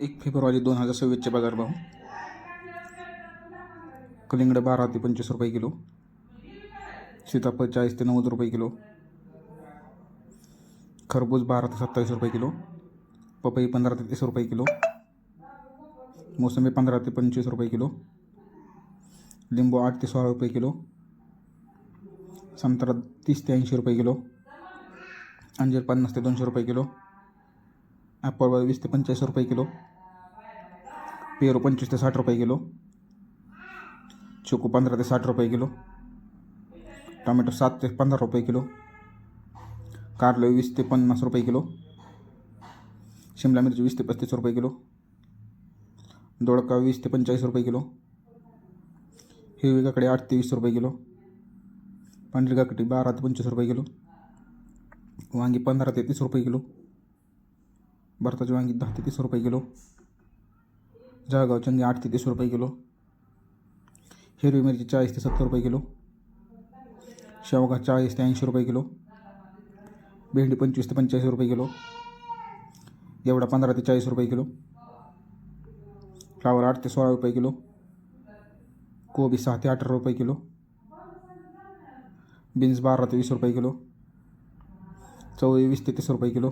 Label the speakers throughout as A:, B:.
A: एक फेब्रुवारी दोन हजार सव्वीसचे बाजारभाव कलिंगड बारा ते पंचवीस रुपये किलो. सीताफळ चाळीस ते नव्वद रुपये किलो. खरबूज बारा ते सत्तावीस रुपये किलो. पपई पंधरा ते तीस रुपये किलो. मोसंबी पंधरा ते पंचवीस रुपये किलो. लिंबू आठ ते सोळा रुपये किलो. संत्रा तीस ते ऐंशी रुपये किलो. अंजीर पन्नास ते दोनशे रुपये किलो. ॲपल वीस ते पंचेचाळीस रुपये किलो पेरू पंचवीस ते साठ रुपये किलो चिकू पंधरा ते साठ रुपये किलो टोमॅटो सात ते पंधरा रुपये किलो कारले वीस ते पन्नास रुपये किलो शिमला मिरची वीस ते पस्तीस रुपये किलो दोडका वीस ते पंचेचाळीस रुपये किलो हिरवी काकडी आठ ते वीस रुपये किलो पांढरी काकडी बारा ते पंचवीस रुपये किलो वांगी पंधरा ते तीस रुपये किलो भरताची वांगी दहा ते तीस रुपये किलो जळगाव चंगी आठ ते तीस रुपये किलो हिरवी मिरची चाळीस ते सत्तर रुपये किलो शेवगा चाळीस ते ऐंशी रुपये किलो भेंडी पंचवीस ते पंचेचाळीस रुपये किलो एवढा पंधरा ते चाळीस रुपये किलो फ्लावर आठ ते सोळा रुपये किलो कोबी सहा ते अठरा रुपये किलो बीन्स बारा ते वीस रुपये किलो चवळी वीस ते तीस रुपये किलो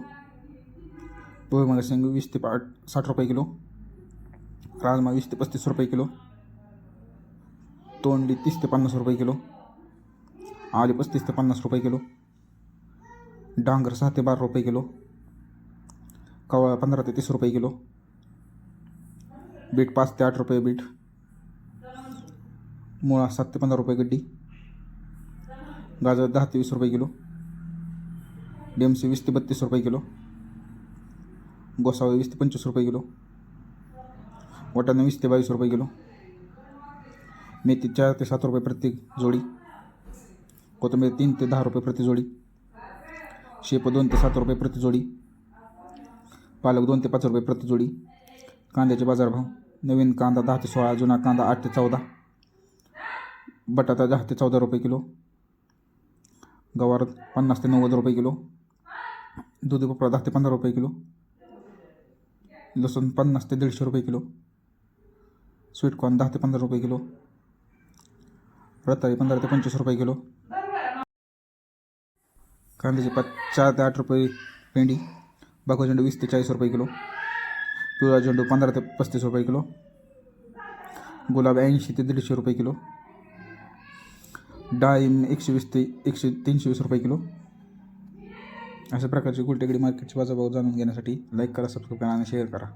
A: पोहे शेंग वीस ते पाठ साठ रुपये किलो. राजमा वीस ते पस्तीस रुपये किलो. तोंडी तीस ते पन्नास रुपये किलो. आली पस्तीस ते पन्नास रुपये किलो. डांगर सहा ते बारा रुपये किलो. कवळा पंधरा ते तीस रुपये किलो. बीट पाच ते आठ रुपये बीट. मुळा सात ते पंधरा रुपये गड्डी. गाजर दहा ते वीस रुपये किलो. डेमसी वीस ते बत्तीस रुपये किलो. गोसावळे वीस ते पंचवीस रुपये किलो. वाटाणा वीस ते बावीस रुपये किलो. मेथी चार ते सात रुपये प्रति जोडी. कोथिंबीर तीन ते दहा रुपये प्रति जोडी. शेप दोन ते सात रुपये प्रति जोडी. पालक दोन ते पाच रुपये प्रति जोडी. कांद्याचे बाजारभाव नवीन कांदा दहा ते सोळा जुना कांदा आठ ते चौदा. बटाटा दहा ते चौदा रुपये किलो. गवार पन्नास ते नव्वद रुपये किलो. दुधी भोपळा दहा ते पंधरा रुपये किलो. लसूण पन्नास ते दीडशे रुपये किलो. स्वीटकॉर्न दहा ते पंधरा रुपये किलो. रताळी पंधरा ते पंचवीस रुपये किलो. कांद्याचे पाच चार ते आठ रुपये पेंडी. बाको झेंडू वीस ते चाळीस रुपये किलो. पिवळा झेंडू पंधरा ते पस्तीस रुपये किलो. गुलाब ऐंशी ते दीडशे रुपये किलो. डाळिंब एकशे वीस ते एकशे तीनशे वीस रुपये किलो. अशा प्रकारचे गुलटेगडी मार्केटची बाजारभाव जाणून घेण्यासाठी लाईक करा सबस्क्राईब करा आणि शेअर करा.